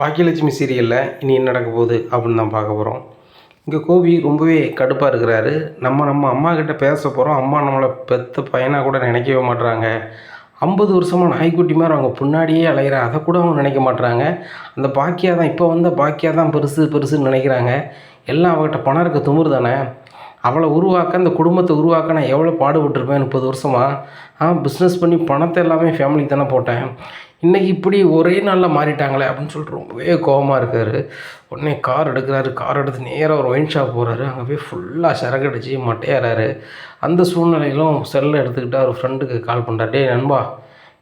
பாக்கியலட்சுமி சீரியலில் இனி என்ன நடக்க போகுது அப்படின்னு தான் பார்க்க போகிறோம் இங்கே கோபி ரொம்பவே கடுப்பாக இருக்கிறாரு. நம்ம நம்ம அம்மா கிட்ட பேச போகிறோம் அம்மா நம்மளை பெத்த பையனாக கூட நினைக்கவே மாட்டுறாங்க ஐம்பது வருஷமாக நாய்க்குட்டி மாதிரி அவங்க பின்னாடியே அலையிற அதை கூட அவங்க நினைக்க மாட்டுறாங்க அந்த பாக்கியா தான் இப்போ வந்த பாக்கியா தான் பெருசு பெருசுன்னு நினைக்கிறாங்க. எல்லாம் அவகிட்ட பணம் இருக்க துமுறு தானே. அவளை உருவாக்க அந்த குடும்பத்தை உருவாக்க நான் எவ்வளோ பாடுபட்டிருப்பேன் முப்பது வருஷமாக ஆ பிஸ்னஸ் பண்ணி பணத்தை எல்லாமே ஃபேமிலிக்கு தானே போட்டேன். இன்றைக்கி இப்படி ஒரே நாளில் மாறிட்டாங்களே அப்படின்னு சொல்லிட்டு ரொம்பவே கோவமாக இருக்கார். உடனே கார் எடுக்கிறாரு. கார் எடுத்து நேராக ஒரு ஒயின் ஷாப் போகிறாரு அங்கே போய் ஃபுல்லாக சரக்கு அடித்து மட்டையாறாரு. அந்த சூழ்நிலையிலும் செல்லை எடுத்துக்கிட்டு அவர் ஃப்ரெண்டுக்கு கால் பண்ணுறாரு டேய் நண்பா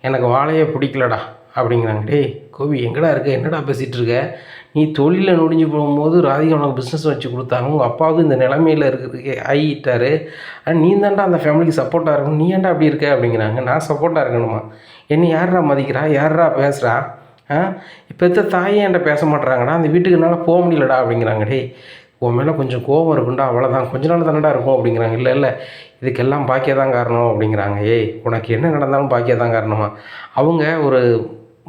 எனக்கு வாழையே பிடிக்கலடா. அப்படிங்கிறாங்க. டேய் கோபி எங்கடா இருக்க? என்னடா பேசிகிட்டு இருக்க? நீ தொழிலில் நொடிஞ்சு போகும்போது ராதிகா உனக்கு பிஸ்னஸ் வச்சு கொடுத்தாங்க. உங்கள் அப்பாவுக்கு இந்த நிலமையில் இருக்கிறதுக்கு ஆகிட்டாரு நீ தான்டா அந்த ஃபேமிலிக்கு சப்போர்ட்டாக இருக்கணும். நீ ஏன்டா அப்படி இருக்க? அப்படிங்கிறாங்க. நான் சப்போர்ட்டாக இருக்கணுமா? என்னை யாரா மதிக்கிறா? யாரா பேசுகிறா ஆ பெத்த தாயே என்கிட்ட பேச மாட்டுறாங்கடா? அந்த வீட்டுக்கு என்னால் போக முடியலடா? அப்படிங்கிறாங்க. டேய் உன் மேலே கொஞ்சம் கோவம் இருக்குண்டா அவ்வளோதான் கொஞ்ச நாள் தானடா இருக்கும். அப்படிங்கிறாங்க. இல்லை இல்லை. இதுக்கெல்லாம் பாக்கியதான் காரணம். அப்படிங்கிறாங்க. ஏய் உனக்கு என்ன நடந்தாலும் பாக்கியதான் காரணமா? அவங்க ஒரு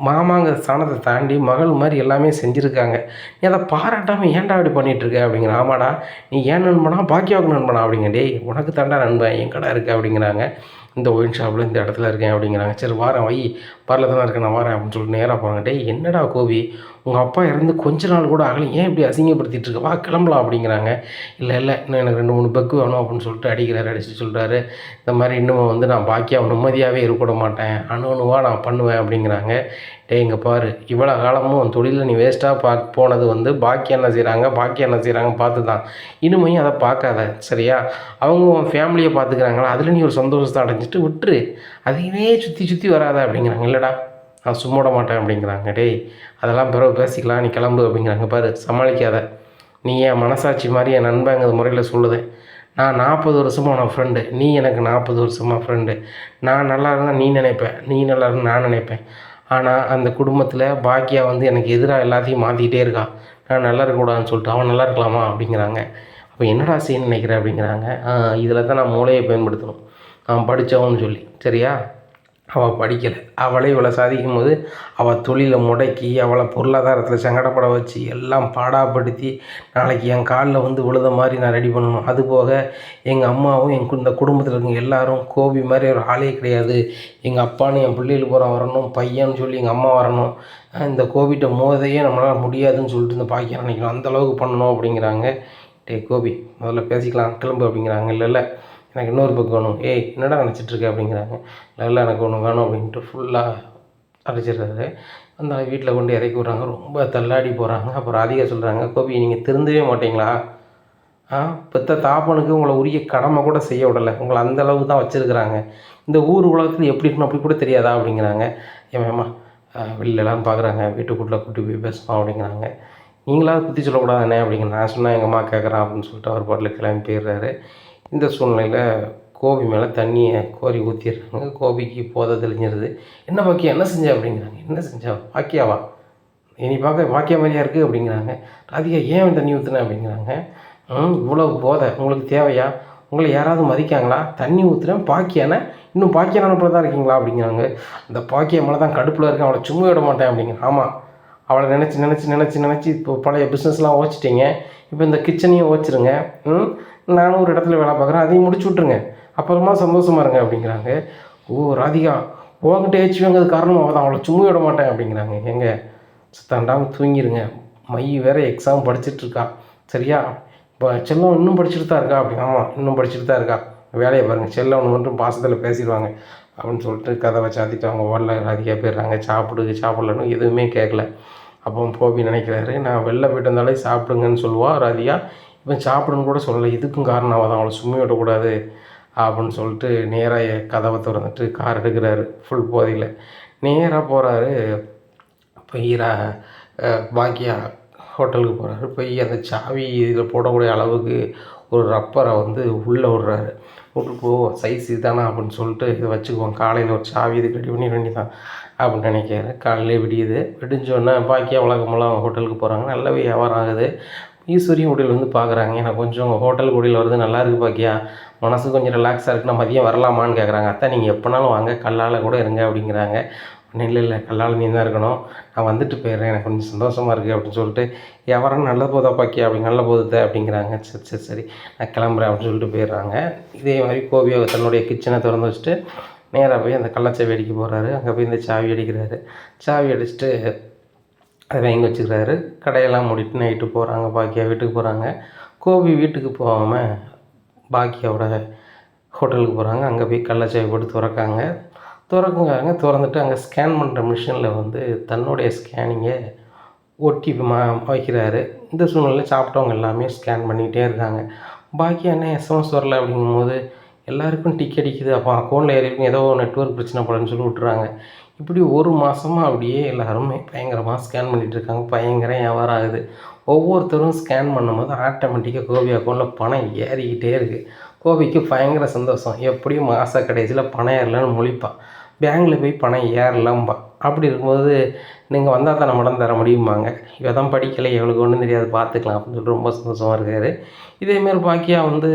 மாமாங்க ஸ்தானத்தை தாண்டி மகள் மாதிரி எல்லாமே செஞ்சுருக்காங்க. நீ அதை பாராட்டாமல் ஏன்டா அப்படி பண்ணிகிட்ருக்க அப்படிங்கிற ஆமாடா நீ ஏன் நண்பனா பாக்கியாவுக்கு நண்பனா அப்படிங்க டேய் உனக்கு தாண்டா நண்பன் என் கடை இருக்குது அப்படிங்கிறாங்க. இந்த ஒயின் ஷாப்பில் இந்த இடத்துல இருக்கேன் அப்படிங்கிறாங்க. சரி வாரேன் வை. பரல தானே இருக்கேன் நான் வரேன் அப்படின்னு சொல்லிட்டு நேராக போகிறாங்க டேய் என்னடா கோபி? உங்கள் அப்பா இறந்து கொஞ்ச நாள் கூட ஆகலை. ஏன் இப்படி அசிங்கப்படுத்திட்டு இருக்க? வா கிளம்பலாம் அப்படிங்கிறாங்க. இல்லை இல்லை இன்னும் எனக்கு ரெண்டு மூணு பெக்கு வேணும் அப்படின்னு சொல்லிட்டு அடிக்கிறாரு அடிச்சு சொல்கிறாரு இந்த மாதிரி இன்னும் வந்து நான் பாக்கியாக நிம்மதியாகவே இருக்க மாட்டேன். அணு அணுவாக நான் பண்ணுவேன் அப்படிங்கிறாங்க. டேய் இங்கே பாரு இவ்வளோ காலமும் உன் தொழிலில் நீ வேஸ்ட்டாக பா போனது வந்து பாக்கி என்ன செய்கிறாங்க பாக்கி என்ன செய்கிறாங்க பார்த்து தான் இனிமையும் அதை பார்க்காத சரியா? அவங்க உன் ஃபேமிலியை பார்த்துக்கிறாங்களா? அதில் நீ ஒரு சந்தோஷத்தை ஃபஸ்ட்டு விட்டுரு. அதையவே சுற்றி சுற்றி வராத அப்படிங்கிறாங்க. இல்லைடா நான் சும்மா விட மாட்டேன் அப்படிங்கிறாங்க. டேய் அதெல்லாம் பிறகு பேசிக்கலாம். நீ கிளம்பு அப்படிங்கிறாங்க. பாரு சமாளிக்காத. நீ என் மனசாட்சி மாதிரி என் நண்பங்கிற முறையில் சொல்லுதேன் நான் நாற்பது வருஷமாக உனக்கு ஃப்ரெண்டு நீ எனக்கு நாற்பது வருஷமாக ஃப்ரெண்டு நான் நல்லா இருந்தால் நீ நினைப்பேன் நீ நல்லா இருந்தால் நான் நினைப்பேன். ஆனால் அந்த குடும்பத்தில் பாக்கியா வந்து எனக்கு எதிராக எல்லாத்தையும் மாற்றிக்கிட்டே இருக்கான் நான் நல்லா இருக்கக்கூடாதுன்னு சொல்லிட்டு அவன் நல்லா இருக்கலாமா அப்படிங்கிறாங்க. அப்போ என்னடா செய்யணும்னு நினைக்கிறேன் அப்படிங்கிறாங்க. இதில் தான் நான் மூளையை பயன்படுத்தணும். அவன் படித்தவன்னு சொல்லி சரியா? அவள் படிக்கலை. அவளே இவளை சாதிக்கும் போது அவள் தொழிலை முடக்கி அவளை பொருளாதாரத்தில் சங்கடப்பட வச்சு எல்லாம் பாடாப்படுத்தி நாளைக்கு என் காலில் வந்து விழுத மாதிரி நான் ரெடி பண்ணணும். அது போக எங்கள் அம்மாவும் என் கு- இந்த குடும்பத்தில் இருக்கவங்க எல்லாரும் கோபி மாதிரி ஒரு ஆளே கிடையாது. எங்கள் அப்பான்னு என் பிள்ளைகள் போகிற வரணும் பையன்னு சொல்லி எங்கள் அம்மா வரணும். இந்த கோபிட்ட மோதையே நம்மளால் முடியாதுன்னு சொல்லிட்டு இந்த பாக்கியம் நினைக்கிறோம் அந்தளவுக்கு பண்ணணும் அப்படிங்கிறாங்க. டே கோபி முதல்ல பேசிக்கலாம் கிளம்பு அப்படிங்கிறாங்க. இல்லை இல்லை. எனக்கு இன்னொரு புக் வேணும். ஏய் என்னடா நினச்சிட்டு இருக்க அப்படிங்கிறாங்க. இல்லை எனக்கு ஒன்று வேணும் அப்படின்ட்டு ஃபுல்லாக அடிச்சிடுறாரு அந்த வீட்டில் கொண்டு இறக்கி விட்றாங்க. ரொம்ப தள்ளாடி போகிறாங்க அப்புறம் அதிக சொல்கிறாங்க கோபி நீங்கள் திருந்தவே மாட்டிங்களா? ஆ பெத்த தாப்பனுக்கு உங்களை உரிய கடமை கூட செய்ய விடலை. உங்களை அந்த அளவுக்கு தான் வச்சுருக்குறாங்க. இந்த ஊர் உலகத்தில் எப்படி இருக்கணும் அப்படி கூட தெரியாதா? அப்படிங்கிறாங்க. ஏமாம்மா வெளிலலாம் பார்க்குறாங்க வீட்டுக்குள்ளே கூட்டி போய் பேசணும் அப்படிங்கிறாங்க. நீங்களாவது குத்தி சொல்லக்கூடாதுண்ணே அப்படிங்க நான் சொன்னால் எங்கள் அம்மா கேட்குறான் அப்படின்னு சொல்லிட்டு அவர் பாட்டில் கிளம்பி போயிடுறாரு. இந்த சூழ்நிலையில் கோபி மேலே தண்ணியை கோரி ஊற்றிடுறாங்க கோபிக்கு போதை தெளிஞ்சிருது. என்ன பாக்கியா என்ன செஞ்ச அப்படிங்கிறாங்க. என்ன செஞ்சா? பாக்கியாவா? இனி பார்க்க பாக்கியா மாதிரியா இருக்குது அப்படிங்கிறாங்க. ராதிகா ஏன் தண்ணி ஊற்றுனேன் அப்படிங்கிறாங்க. இவ்வளோ போதை உங்களுக்கு தேவையா? உங்களை யாராவது மதிக்காங்களா? தண்ணி ஊற்றுறேன் பாக்கியானே? இன்னும் பாக்கியான நினப்பில் தான் இருக்கீங்களா? அப்படிங்கிறாங்க. அந்த பாக்கியா மேலே தான் கடுப்பில் இருக்கேன். அவளை சும்மா விட மாட்டேன் அப்படிங்கிற ஆமாம் அவளை நினச்சி நினச்சி நினச்சி நினச்சி இப்போ பழைய பிஸ்னஸ்லாம் ஓச்சிட்டிங்க இப்போ இந்த கிச்சனையும் ஓச்சிருங்க ம்? நானும் ஒரு இடத்துல வேலை பார்க்குறேன் அதையும் முடிச்சு விட்ருங்க அப்புறமா சந்தோஷமா இருங்க அப்படிங்கிறாங்க. ஓ ராதிகா உங்ககிட்ட ஏச்சு வாங்கிறது காரணம் அவள் தான் அவளை சும்மா விட மாட்டேன் அப்படிங்கிறாங்க. எங்க தண்டாமல் தூங்கிடுங்க மை வேறு எக்ஸாம் படிச்சுட்ருக்கா சரியா? இப்போ செல்லம் இன்னும் படிச்சுட்டு தான் இருக்கா? அப்படி ஆமாம் இன்னும் படிச்சுட்டு தான் இருக்கா. வேலையை பாருங்கள் செல்லம் ஒன்று மட்டும் பாசத்தில் பேசிடுவாங்க. அப்படின்னு சொல்லிட்டு கதவை சாத்திட்டு அவங்க ஓடல ராதிகா போயிடுறாங்க. சாப்பிடு சாப்பிட்லன்னு எதுவுமே கேட்கல. அப்போ போபி நினைக்கிறாரு நான் வெளில போயிட்டு வந்தாலே சாப்பிடுங்கன்னு சொல்லுவாள் ராதிகா. இவன் சாப்பிடுன்னு கூட சொல்லலை. இதுக்கும் காரணம் அவன் தான். அவளை சும்மா விடக்கூடாது அப்படின்னு சொல்லிட்டு நேராக கதவை திறந்துட்டு கார் எடுக்கிறாரு. ஃபுல் போதையில். நேராக போகிறாரு போய் ரா- பாக்கியா ஹோட்டலுக்கு போகிறாரு போய் அந்த சாவி இதில் போடக்கூடிய அளவுக்கு ஒரு ரப்பரை வந்து உள்ளே விடுறாரு. விட்டு போ சைஸ் இதுதானா அப்படின்னு சொல்லிட்டு இதை வச்சுக்குவோம் காலையில் ஒரு சாவி இது ரெடி பண்ணி வேண்டியதான் அப்படின்னு நினைக்கிறாரு. காலையிலே விடியுது. விடிஞ்சோடனே பாக்கியா உலகமெல்லாம் ஹோட்டலுக்கு போகிறாங்க நல்ல வியாபாரம் ஆகுது. ஈஸ்வரியும் ஹோட்டல் வந்து பார்க்குறாங்க எனக்கு கொஞ்சம் ஹோட்டல் கூடியில் வருது நல்லா இருக்கு பாக்கியா? மனசு கொஞ்சம் ரிலாக்ஸாக இருக்கு. நான் மதியம் வரலாமான்னு கேட்குறாங்க அத்தை நீங்கள் எப்போனாலும் வாங்க. கல்லால் கூட இருங்க அப்படிங்கிறாங்க. இல்லை இல்லை. கல்லால் நீ தான் இருக்கணும். நான் வந்துட்டு போயிடுறேன். எனக்கு கொஞ்சம் சந்தோஷமாக இருக்குது அப்படின்னு சொல்லிட்டு எவரும் நல்ல போதா பாக்கி அப்படி நல்ல போதத்தை அப்படிங்கிறாங்க. சரி சரி சரி. நான் கிளம்புறேன் அப்படின்னு சொல்லிட்டு போயிடுறாங்க. இதே மாதிரி கோபியை தன்னுடைய கிச்சனை திறந்து வச்சுட்டு நேராக போய் அந்த கள்ளச்சாவி அடிக்க போகிறாரு அங்கே போய் இந்த சாவி அடிக்கிறாரு. சாவி அடிச்சுட்டு அதை வாங்கி வச்சுக்கிறாரு. கடையெல்லாம் மூடிட்டு நைட்டு போகிறாங்க பாக்கியா வீட்டுக்கு போகிறாங்க கோபி வீட்டுக்கு போகாமல் பாக்கியாவோட ஹோட்டலுக்கு போகிறாங்க அங்கே போய் கள்ளச்சாவி போட்டு திறக்காங்க. திறக்குங்காங்க திறந்துட்டு அங்கே ஸ்கேன் பண்ணுற மிஷினில் வந்து தன்னுடைய ஸ்கேனிங்கை ஒட்டி மா வைக்கிறாரு. இந்த சூழ்நிலையில் சாப்பிட்டவங்க எல்லாமே ஸ்கேன் பண்ணிக்கிட்டே இருக்காங்க. பாக்கி என்ன எஸ்எம்எஸ் வரல அப்படிங்கும்போது எல்லாருக்கும் டிக் அடிக்குது. அப்போ அக்கௌண்ட்டில் ஏறிக்கும் ஏதோ நெட்ஒர்க் பிரச்சனை போலன்னு சொல்லி விட்டுறாங்க. இப்படி ஒரு மாதமாக அப்படியே எல்லாருமே பயங்கரமாக ஸ்கேன் பண்ணிகிட்டு இருக்காங்க பயங்கர வியாபாரம் ஆகுது ஒவ்வொருத்தரும் ஸ்கேன் பண்ணும்போது ஆட்டோமேட்டிக்காக கோபி அக்கௌண்ட்டில் பணம் ஏறிக்கிட்டே இருக்குது கோபிக்கு பயங்கர சந்தோஷம். எப்படியும் மாத கடைசியில் பணம் ஏறலன்னு முழிப்பான். பேங்கில் போய் பணம் ஏறலாம்பா. அப்படி இருக்கும்போது நீங்கள் வந்தால் தான் நம்மடம் தர முடியுமாங்க? இவ தான் படிக்கலை எவ்வளோக்கு ஒன்றும் தெரியாது பார்த்துக்கலாம் அப்படின்னு சொல்லிட்டு ரொம்ப சந்தோஷமாக இருக்கார். இதேமாரி பாக்கியா வந்து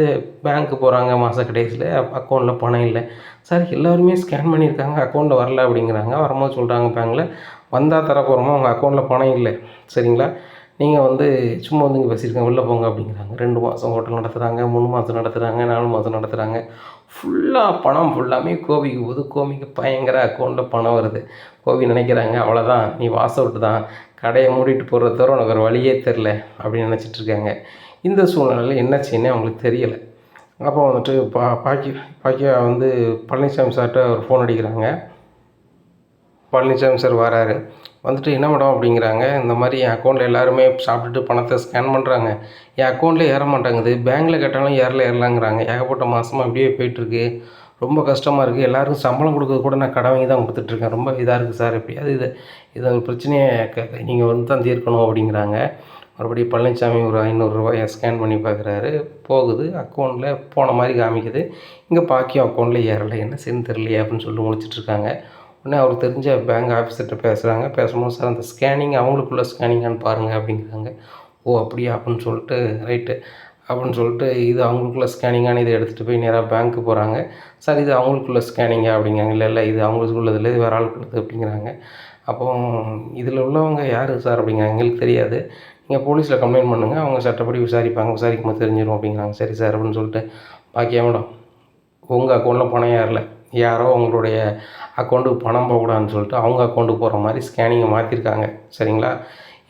பேங்க்கு போகிறாங்க மாத கடைசியில் அக்கௌண்ட்டில் பணம் இல்லை. சார் எல்லோருமே ஸ்கேன் பண்ணியிருக்காங்க அக்கௌண்ட்டில் வரல அப்படிங்கிறாங்க. வரும்போது சொல்கிறாங்க பேங்கில் வந்தால் தர போகிறோமா உங்கள் அக்கௌண்ட்டில் பணம் இல்லை. சரிங்களா? நீங்கள் வந்து சும்மா வந்து இங்கே பேசியிருக்கேன் உள்ளே போங்க அப்படிங்கிறாங்க. ரெண்டு மாதம் ஹோட்டல் நடத்துகிறாங்க மூணு மாதம் நடத்துகிறாங்க நாலு மாதம் நடத்துகிறாங்க ஃபுல்லாக பணம் ஃபுல்லாமே கோபிக்கு போது கோபிக்கு பயங்கர அக்கௌண்ட்டில் பணம் வருது. கோபி நினைக்கிறாங்க அவ்வளோதான் நீ வாச விட்டு தான் கடையை மூடிட்டு போகிறத தவிர உனக்கு ஒரு வழியே தெரில அப்படின்னு நினச்சிட்டு இருக்காங்க. இந்த சூழ்நிலையில் என்ன செய்யணும் அவங்களுக்கு தெரியலை. அப்போ வந்துட்டு பா பாக்கி பாக்கியா வந்து பழனிசாமி சார்கிட்ட ஒரு ஃபோன் அடிக்கிறாங்க. பழனிசாமி சார் வராரு. வந்துட்டு என்ன மேடம் அப்படிங்கிறாங்க? இந்த மாதிரி என் அக்கௌண்ட்டில் எல்லாருமே சாப்பிட்டுட்டு பணத்தை ஸ்கேன் பண்ணுறாங்க என் அக்கௌண்ட்டில் ஏற மாட்டேங்குது. பேங்க்கில் கேட்டாலும் ஏறல ஏறலாங்கிறாங்க. ஏகப்பட்ட மாதமாக அப்படியே போயிட்டுருக்கு. ரொம்ப கஷ்டமாக இருக்குது எல்லாருக்கும் சம்பளம் கொடுக்கறது கூட நான் கடை வாங்கி தான் கொடுத்துட்ருக்கேன் ரொம்ப இதாக இருக்குது சார். எப்படியாவது இது இதை ஒரு பிரச்சனையை க நீங்கள் வந்து தான் தீர்க்கணும் அப்படிங்கிறாங்க. மறுபடியும் பழனிசாமி ஒரு ஐநூறுரூவாயை ஸ்கேன் பண்ணி பார்க்குறாரு. போகுது. அக்கௌண்ட்டில் போன மாதிரி காமிக்குது. இங்கே பாக்கியும் அக்கௌண்ட்டில் ஏறலை. என்ன செய்யணும் தெரியலையே அப்படின்னு சொல்லி முடிச்சிட்ருக்காங்க உடனே அவருக்கு தெரிஞ்ச பேங்க் ஆஃபீஸர்கிட்ட பேசுகிறாங்க பேசும்போது சார் அந்த ஸ்கேனிங் அவங்களுக்குள்ள ஸ்கேனிங்கான்னு பாருங்கள் அப்படிங்கிறாங்க. ஓ அப்படியா? அப்படின்னு சொல்லிட்டு ரைட்டு அப்படின்னு சொல்லிட்டு இது அவங்களுக்குள்ள ஸ்கேனிங்கான இதை எடுத்துகிட்டு போய் நேராக பேங்க்கு போகிறாங்க சார் இது அவங்களுக்குள்ள ஸ்கேனிங்கா அப்படிங்கிறாங்க. இல்லை இல்லை இது அவங்களுக்குள்ளதில்ல இது வேறு ஆளுக்குள்ளது அப்படிங்கிறாங்க. அப்போ இதில் உள்ளவங்க யார் சார் அப்படிங்கிறாங்க. எங்களுக்கு தெரியாது. நீங்கள் போலீஸில் கம்ப்ளைண்ட் பண்ணுங்கள் அவங்க சட்டப்படி விசாரிப்பாங்க. விசாரிக்கும் போது தெரிஞ்சிடும் அப்படிங்கிறாங்க. சரி சார் அப்படின்னு சொல்லிட்டு பாக்கியா மேடம் உங்கள் அக்கௌண்ட்டில் பணம் யாரில்? யாரோ உங்களுடைய அக்கௌண்ட்டுக்கு பணம் போகக்கூடாதுன்னு சொல்லிட்டு அவங்க அக்கௌண்ட்டுக்கு போகிற மாதிரி ஸ்கேனிங்கை மாற்றிருக்காங்க சரிங்களா?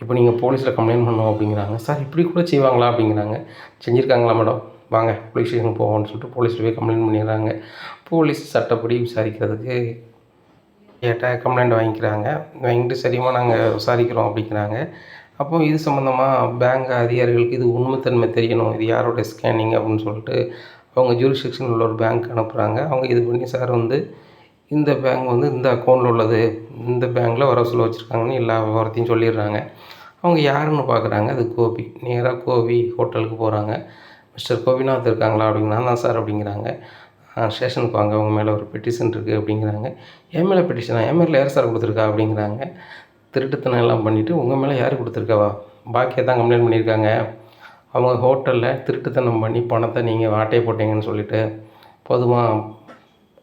இப்போ நீங்கள் போலீஸில் கம்ப்ளைண்ட் பண்ணணும் அப்படிங்கிறாங்க. சார் இப்படி கூட செய்வாங்களா? அப்படிங்கிறாங்க. செஞ்சுருக்காங்களா மேடம் வாங்க போலீஸ் ஸ்டேஷன் போவோம்னு சொல்லிட்டு போலீஸில் போய் கம்ப்ளைண்ட் பண்ணிடுறாங்க. போலீஸ் சட்டப்படி விசாரிக்கிறதுக்கு கேட்டால் கம்ப்ளைண்ட் வாங்கிக்கிறாங்க. வாங்கிட்டு சரிமா நாங்கள் விசாரிக்கிறோம் அப்படிங்கிறாங்க. அப்போ இது சம்மந்தமாக பேங்க் அதிகாரிகளுக்கு இது உண்மைத்தன்மை தெரியணும். இது யாரோட ஸ்கேனிங் அப்படின்னு சொல்லிட்டு அவங்க ஜூரிஸ்டிக்ஷன் உள்ள ஒரு பேங்க் அனுப்புகிறாங்க அவங்க இது பண்ணி சார் வந்து இந்த பேங்க் வந்து இந்த அக்கௌண்ட்டில் உள்ளது இந்த பேங்க்கில் வர சொல்ல வச்சுருக்காங்கன்னு எல்லா விவரத்தையும் சொல்லிடுறாங்க. அவங்க யாருன்னு பார்க்குறாங்க அது கோபி. நேராக கோபி ஹோட்டலுக்கு போகிறாங்க மிஸ்டர் கோபிநாத் இருக்காங்களா அப்படின்னா தான் சார் அப்படிங்கிறாங்க. ஸ்டேஷனுக்கு வாங்க அவங்க மேலே ஒரு பெட்டிஷன் இருக்குது அப்படிங்கிறாங்க. என் மேலே பெட்டிஷனா என் மேலே யார் சார் கொடுத்துருக்கா அப்படிங்கிறாங்க. திருட்டுத்தனம் எல்லாம் பண்ணிவிட்டு உங்கள் மேலே யார் கொடுத்துருக்காவா? பாக்கியை தான் கம்ப்ளைண்ட் பண்ணியிருக்காங்க. அவங்க ஹோட்டலில் திருட்டுத்தனம் பண்ணி பணத்தை நீங்கள் வாட்டையை போட்டீங்கன்னு சொல்லிவிட்டு போதுமா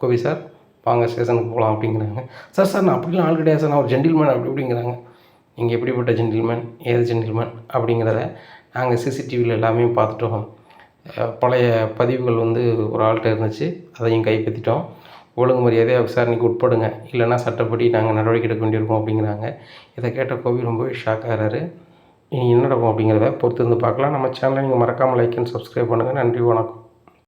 கோபி சார்? வாங்க ஸ்டேஷனுக்கு போகலாம் அப்படிங்கிறாங்க. சார் சார் நான் அப்படிலாம் ஆள் கிடையாது சார். நான் ஒரு ஜென்டில்மேன் அப்படி அப்படிங்கிறாங்க நீங்கள் எப்படிப்பட்ட ஜென்டில்மேன் ஏது ஜென்டில்மேன் அப்படிங்கிறத நாங்கள் சிசிடிவியில் எல்லாமே பார்த்துட்டோம். பழைய பதிவுகள் வந்து ஒரு ஆள்கிட்ட இருந்துச்சு. அதையும் கைப்பற்றிட்டோம். ஒழுங்கு மரியாதையாக விசாரணைக்கு உட்படுங்க. இல்லைன்னா சட்டப்படி நாங்கள் நடவடிக்கை எடுக்க வேண்டியிருக்கோம் அப்படிங்கிறாங்க. இதை கேட்ட கோவில் ரொம்பவே ஷாக் ஆகிறாரு. இனி என்ன நடக்கும் அப்படிங்கிறத பொறுத்து இருந்து பார்க்கலாம். நம்ம சேனலை நீங்கள் மறக்காமல் லைக் அண்ட் சப்ஸ்கிரைப் பண்ணுங்கள் நன்றி வணக்கம்.